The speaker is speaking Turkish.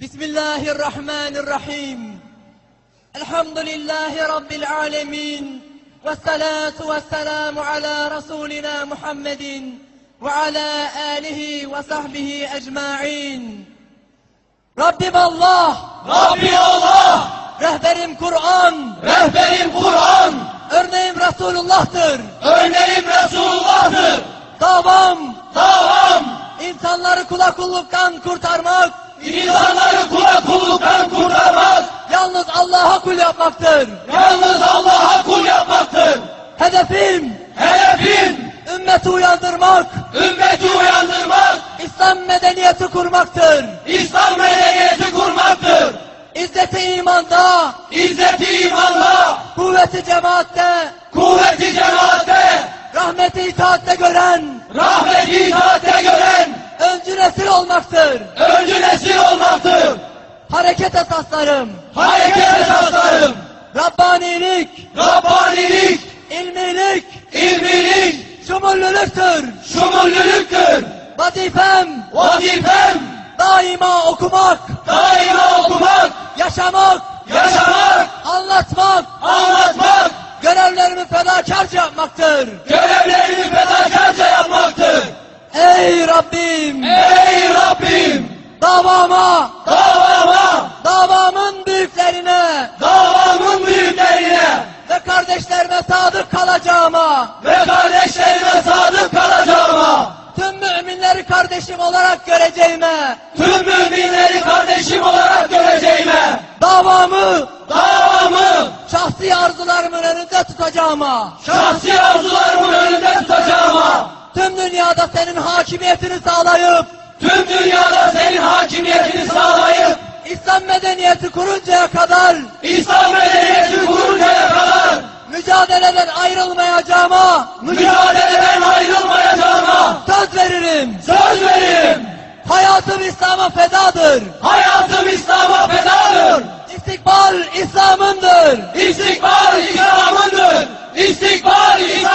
بسم الله الرحمن الرحيم الحمد لله رب العالمين والصلاة والسلام على رسولنا محمد وعلى آله وصحبه أجمعين Rabbim Allah, Rabbi Allah, rehberim Kur'an, rehberim Kur'an, örneğim Resulullah'tır. Kula kulluktan kurtarmak, insanları kula kulluktan kurtarmak, yalnız Allah'a kul yapmaktır. yalnız Allah'a kul yapmaktır. Hedefim, Hedefim, ümmeti uyandırmak, ümmeti uyandırmak, İslam medeniyeti kurmaktır. İslam medeniyeti kurmaktır. İzzeti imanda, İzzeti imanla, kuvveti cemaatte, kuvveti cemaatte, rahmeti itaatte gören, rahmeti itaatte gören, öncü nesil olmaktır. öncü nesil olmaktır. Hareket esaslarım, Hareket esaslarım, Rabbanilik, Rabbanilik, ilmilik, ilmilik, şumullülüktür. şumullülüktür. Vazifem, Vazifem, daima okumak, daima okumak, yaşamak, yaşamak, anlatmak, anlatmak, görevlerimi fedakarca yapmaktır. görevlerimi Rabbim, Ey Rabbim, davama, davama, davamın büyüklerine. Davamın büyüklerine. Ve kardeşlerime sadık kalacağıma, ve kardeşlerime sadık kalacağıma, tüm müminleri kardeşim olarak göreceğime, tüm müminleri kardeşim olarak göreceğime, davamı. Davamı. Şahsi arzularımın önünde tutacağıma, şahsi arzularımın önünde tutacağıma, tüm dünyada senin hakimiyetini sağlayıp, tüm dünyada senin hakimiyetini sağlayıp, İslam medeniyeti kuruncaya kadar İslam medeniyeti kuruncaya kadar mücadeleden ayrılmayacağıma mücadeleden ayrılmayacağıma söz veririm. söz veririm. Hayatım İslam'a fedadır. Hayatım İslam'a fedadır. İstikbal İslam'ındır. İstikbal İslam'ındır. İstikbal İslam'ındır.